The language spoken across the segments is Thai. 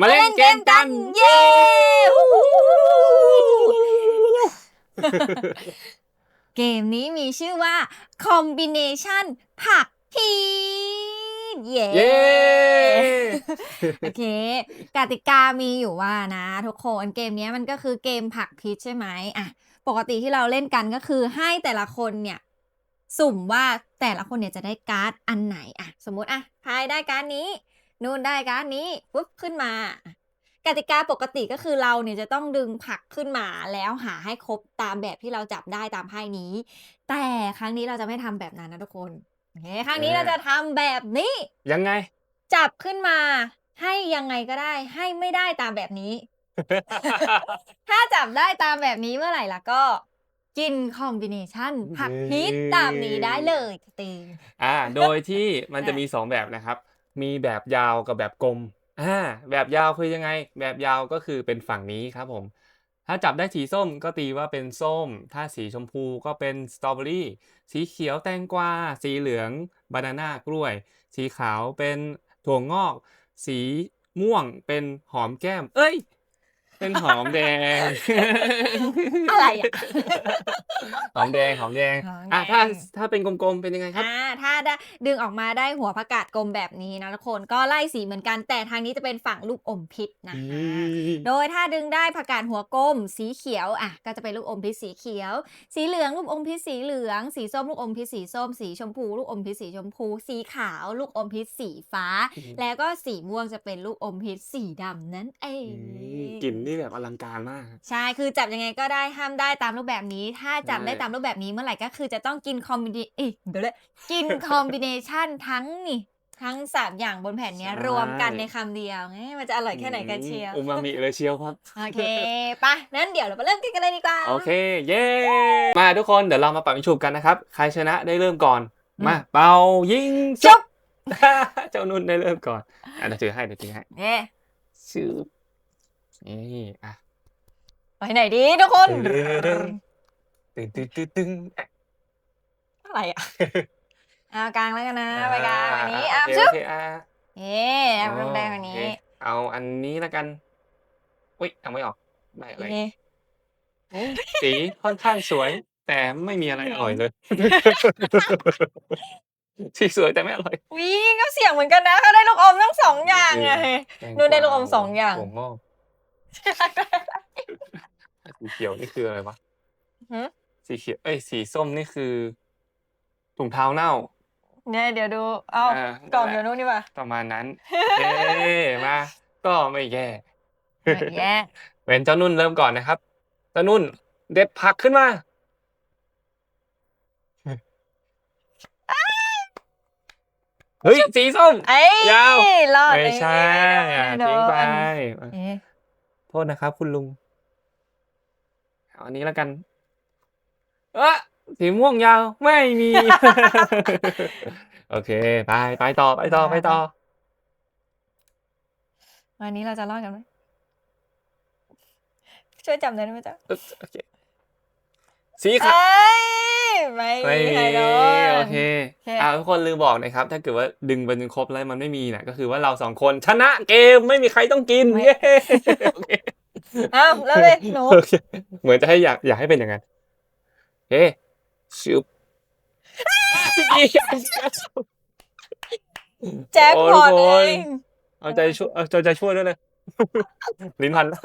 มาเล่นเกมกัน เย้วู้ฮู้เกมนี้มีชื่อว่า Combination ผักพีชเย้เย้โอเค กติกามีอยู่ว่านะ ทุกคนเกมเนี้ยมันก็คือเกมผักพิษใช่ไหมอะปกติที่เราเล่นกันก็คือให้แต่ละคนเนี่ย สุ่มว่าแต่ละคนเนี่ยจะได้การ์ดอันไหนอะ สมมุติอะพายได้การ์ดนี้ นู่นได้การ์ดนี้ปุ๊บขึ้นมาอะกติกาปกติก็คือเราเนี่ยจะต้องดึงผักขึ้นมาแล้วหาให้ครบตามแบบที่เราจับได้ตามไพ่นี้ แต่ครั้งนี้เราจะไม่ทำแบบนั้นนะทุกคนโอเคครั้งนี้เราจะทำแบบนี้ ยังไง จับขึ้นมา ให้ยังไงก็ได้ ให้ไม่ได้ตามแบบนี้ ถ้าจับได้ตามแบบนี้เมื่อไหร่ล่ะก็กินคอมบิเนชันผักพีชตามนี้ได้เลยตีอ่า โดยที่มันจะอะมีสองแบบนะครับ มีแบบยาวกับแบบกลมอ่าแบบยาวคือยังไง แบบยาวก็คือเป็นฝั่งนี้ครับผม ถ้าจับได้สีส้มก็ตีว่าเป็นส้ม ถ้าสีชมพูก็เป็นสตรอเบอรี่สีเขียวแตงกวาสีเหลืองบานาน่ากล้วย สีขาวเป็นถั่วงอก สีม่วงเป็นหอมแก้ม เอ้ย เป็นหอมแดง อะไรอะ หอมแดงหอมแดงหอมแดง อะถ้าถ้าเป็นกลมๆเป็นยังไงครับ อ่าถ้าได้ดึงออกมาได้หัวผักกาดกลมแบบนี้นะทุกคนก็ไล่สีเหมือนกันแต่ทางนี้จะเป็นฝั่งลูกอมพิษนะคะโดยถ้าดึงได้ผักกาดหัวกลมสีเขียวอะก็จะเป็นลูกอมพิษสีเขียว สีเหลืองลูกอมพิษสีเหลือง สีส้มลูกอมพิษสีส้ม สีชมพูลูกอมพิษสีชมพู สีขาวลูกอมพิษสีฟ้า อืม แล้วก็สีม่วงจะเป็นลูกอมพิษสีดำนั่นเองกลิ่นนี่แบบอลังการมาก ใช่คือจับยังไงก็ได้ห้ามได้ตามรูปแบบนี้ ถ้าจับได้ใช่ตามรูปแบบนี้เมื่อไหร่ก็คือจะต้องกินคอมบิเนเอ้ยเดี๋ยวเลยกินคอมบิเนชันทั้งนี่ทั้งสามอย่างบนแผ่นเนี้ยรวมกันในคำเดียวเอ๊ะมันจะอร่อยแค่ไหนกันเชียวอูมามิเลยเชียวครับ โอเคปะนั้นเดี๋ยวเราไปเริ่มกันเลยดีกว่า โอเค เย้ มาทุกคนเดี๋ยวเรามาปัดมิฉุบกันนะครับ ใครชนะได้เริ่มก่อน อืม มา เป่ายิงจจุบเจ้านุ่นได้เริ่มก่อนอะเดี๋ยวถือให้เดี๋ยวถือให้เอ๊ะชื่อ นี่อะไปไหนดีทุกคนตึงตึงตึงตึงอะไรอะเอากลางแล้วกันนะไปกลางอันนี้อะอะโอเคชึโอบเคอะเอ๊ะเอาเริ่มแดงอันนี้โอเคเอาอันนี้ละกันอุ้ยเอาไม่ออกได้อะไรเอ๊ะสีค่อนข้างสวย แต่ไม่มีอะไรอร่อยเลยสีสวยแต่ไม่อร่อยวิก็เสียงเหมือนกันนะเขาได้ลูกอมทั้งสองอย่างไงแตงนู่นได้กวลูกอมสองอย่าง ถั่วงอกสีเขียวนี่คืออะไรวะหือสีเขียวเอ้ยสีส้มนี่คือถุงเท้าเน่า เนี่ยเดี๋ยวดู เอาอ่ากล่องนั่เดี๋นยวแหละนู้นดีกว่าประมาณนั้น เอ๊มาก็ไม่แย่ไม่แย่เป็นเจ้านุ่นเริ่มก่อนนะครับเจ้านุ่น เด็ดผักขึ้นมาเฮ้ยสีส้มไอ้ยาว รอดไม่ใช่เอ้ยอะโดนทิ้งไป เอ๊ะโทษนะครับ คุณลุงเอาอันนี้แล้วกัน เอะสีม่วงยาวไม่มี โอเค ไปไปต่อไปต่อไปต่อ วันนี้เราจะรอดกันไหมช่วยจำได้ไหมจ๊ะอึ๊บโอเค สีขาวเอ้ยไม่ไม่มีมีใครโดน โอเคโอเค อ่าทุกคนลืมบอกนะครับ ถ้าเกิดว่าดึงไปจนครบแล้วมันไม่มีเนี่ยก็คือว่าเราสองคนชนะเกมไม่มีใครต้องกิน เย้โอเค อ้าวแล้วเลยหนูโอเคเหมือนจะให้อยากอยากให้เป็นอย่างนั้นโอเคชุบแจ็คพอตโอ้ยทุกคนเองเอาใจช่วยเอาใจช่วยด้วยเลยลิ้นพันแล้ว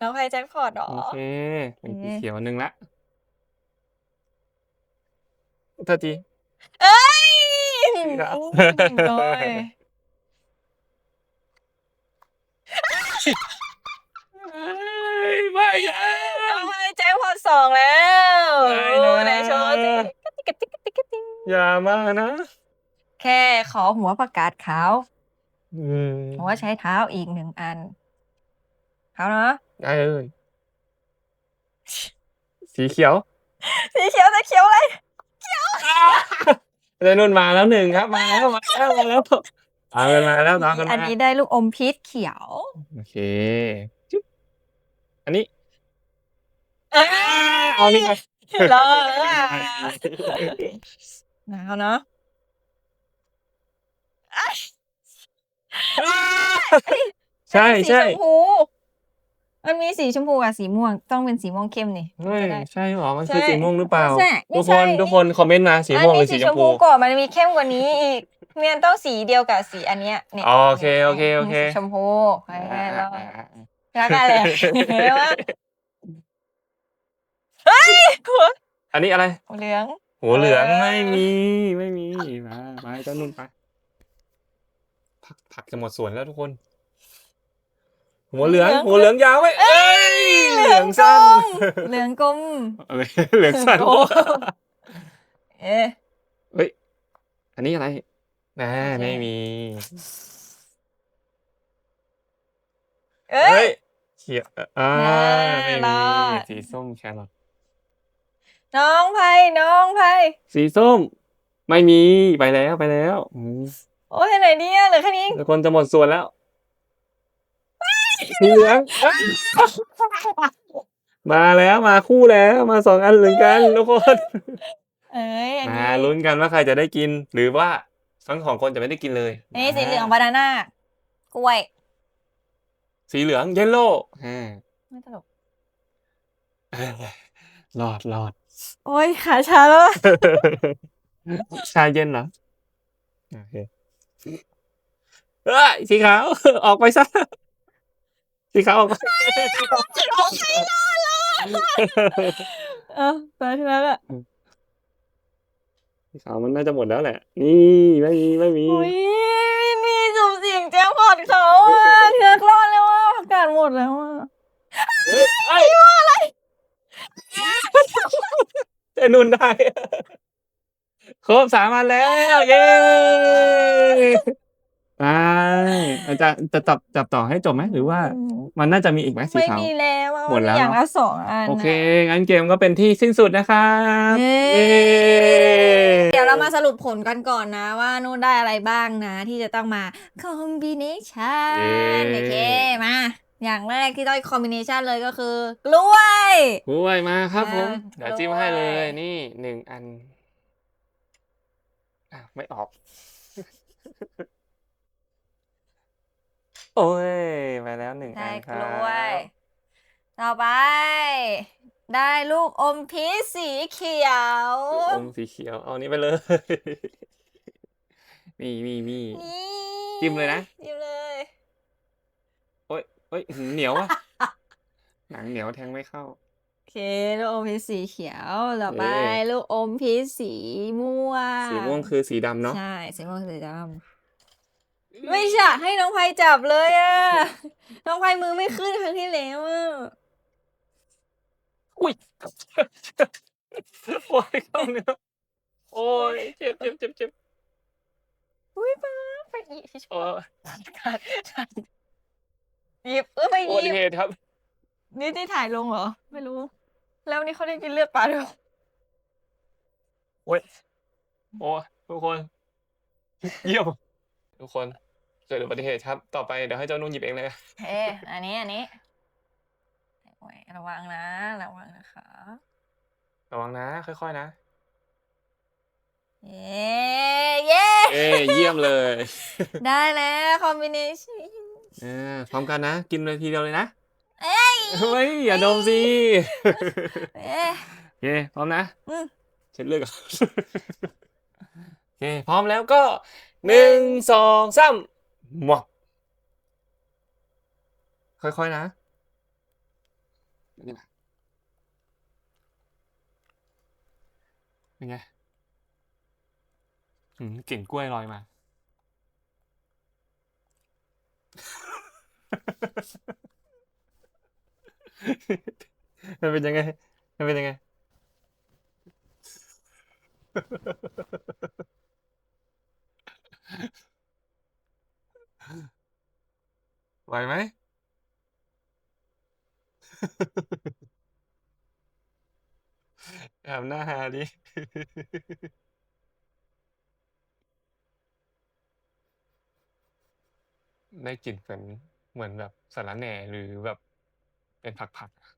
น้องใครแจ็คพอตหรอโอเคเป็นสีโอเคเขียวหนึ่งละโทษทีเอ้ยครับโอ้ยเอ้ย ไม่อะน้องใครแจ็คพอตสองแล้วไม่นะโอ้ไหนโชว์สิกระติกกระติกกระติกอย่ามานะ แค่ขอหัวประกาศขาวอืมหัวใช้เท้าอีกหนึ่งอันเขาเนาะได้เลยสีเขียวสีเขียวจะเขียวอะไรเรนุ่นมาแล้วหนึ่งครับ มาแล้วมาแล้วมาแล้วเอากันมาแล้วน้องกันอันมานี้ได้ลูกอมพีชเขียว โอเคจุ๊บ อันนี้เอ้ยเอานี่ไงรอแล้วอะหนาวเนาะชใช่เป็นสีใช่ชมพูมันมีสีชมพูกับสีม่วง ต้องเป็นสีม่วงเข้มนี่ เฮ้ยจะได้ใช่เหรอมันคือใช่สีม่วงหรือเปล่าไม่ใช่ไม่ทุกใช่ คนทุกคนคอมเมนต์มาสีม่วงหรือสีชมพู ก่อนมันมีเข้มกว่านี้อีกเนี่ยต้องสีเดียวกับสีอันเนี้ยเนี่ยโอเคโอเคโอเคสีชมพูไปอ่าแล้วอ่าอ่า แล้วกันเลยเห็นว่าเฮ้ยหัวอันนี้อะไร เหลือง หัวเหลืองเออไม่มีไม่มีมามาเจ้านุ่นไปผักผักจะหมดสวนแล้วทุกคน หัวเหลือง หัวเหลืองยาวไหมเอ้ยเหลืองสั้นเหลืองกลมเอาเลยเหลืองสั้นโอ้เอ๊ะเฮ้ยอันนี้อะไรนะโอเคไม่มี เอ้เฮ้ย ยเขียวอ่าแน่ไม่รมีอด สีส้มแครอทน้องไพน้องไพสีส้ม ไม่มีไปแล้วไปแล้วอืมโอ้ยไหนเนี่ยเหลือแค่นี้เองทุกคนจะหมดส่วนแล้วสีเหลืองเอ้ยมาแล้วมาคู่แล้วมาสองอันเหมือนกันทุกคนเอ้ยอันมานี้ลุ้นกันว่าใครจะได้กิน หรือว่าทั้งสองคนจะไม่ได้กินเลยอันนี้สีเหลืองบานาน่ากล้วย สีเหลืองเยลโล่อ่าไม่ตลกรอดรอด โอ้ยขาชาแล้ว ชาเย็นเหรอโอเคเอ้ยสีขาว ออกไปซะ สีขาวออกไปเออตอนที่แล้วอะสีขาวมันน่าจะหมดแล้วแหละ นี่ไม่มีไม่มี อุ้ยมีสุ่มเสียงแจ้งพอดเขาอะเถือกรอ ดแล้วอะประกาศหมดแล้วอะเอ้ยเอ้ยเจนุ่นได้ ครบสามอันแล้ว เย้ไปอาจจะจะจับจับต่อให้จบไหมหรือว่า มันน่าจะมีอีกไหมสีไม่ขาว มีแล้วอะหมดแล้ว อย่างเนอะละสองอันโอเคน่ะงั้นเกมก็เป็นที่สิ้นสุดนะครับเย้เย้เดี๋ยวเรามาสรุปผลกันก่อนนะว่านู่นได้อะไรบ้างนะ ที่จะต้องมาคอมบิเนชันโอเคมา อย่างแรกที่ต้องคอมบิเนชันเลยก็คือกล้วย กล้วยมาครับผมมาเดี๋ยวจิ้มให้เลกล้ยวยนี่หนึ่งอันอะไม่ออก โอ้ยไปแล้วหนึ่งได้อันคกรับล้วย ต่อไป ได้ลูกอมพีชสีเขียวลูกอมสีเขียว เอานี้ไปเลย นี่นี่นี่ นี่จิ้มเลยนะ จิ้ม เลยโอ้ยโอ้ยหืมเหนียวอะ หนังเหนียวแทงไม่เข้า โอเค ลูกอมพีชสีเขียว ต่อไป เอ๊ะ ลูกอมพีชสีม่วงสีม่วงคือสีดำเนาะใช่ สีม่วงสีดำไม่ใช่ให้น้องไพจับเลยอะน้องไพมือไม่ขึ้นครั้งที่แล้วอะอุ้ยโอ้ยเข้าเนื้อโอ้ยเจ็บเจ็บเจ็บเจ็บอุ้ยป้าไปหยิบโอ้ย หยิบเออไปหโอ้ยิยบเหตุครับ นี่ได้ถ่ายลงเหรอ ไม่รู้ แล้ววันนี้เขาได้กินเลือดปลาด้วยเหรอโอ้ยโอ้ยทุกคน เยี่ยมทุกคนเกิดอุบัติเหตุครับ ต่อไปเดี๋ยวให้เจ้านุ่นหยิบเองเลยเอ๊ะอันนี้อันนี้โอ้ยระวังนะ ระวังนะคะ ระวังนะ ค่อยๆนะ เย้เย้ เอ้ยเยี่ยมเลย ได้แล้วคอมบิเนชั่นเออพร้อมกันนะ กินเลยทีเดียวเลยนะเอ้ยเฮ้ยอย่าดมสิเอ๊ะโอเคพร้อมนะอืม เช็ดเลือดก่อนโอเคพร้อมแล้วก็หนึ่งสองสามหมวกค่อยๆนะนี่นะเป็นไงหืมกลิ่นกล้วยลอยมา มันเป็นยังไง มันเป็นยังไง ไหวไหม แอบหน้าหาดิ ได้กลิ่นเหมือน เหมือนแบบสาระแหน่หรือแบบเป็นผักๆอะ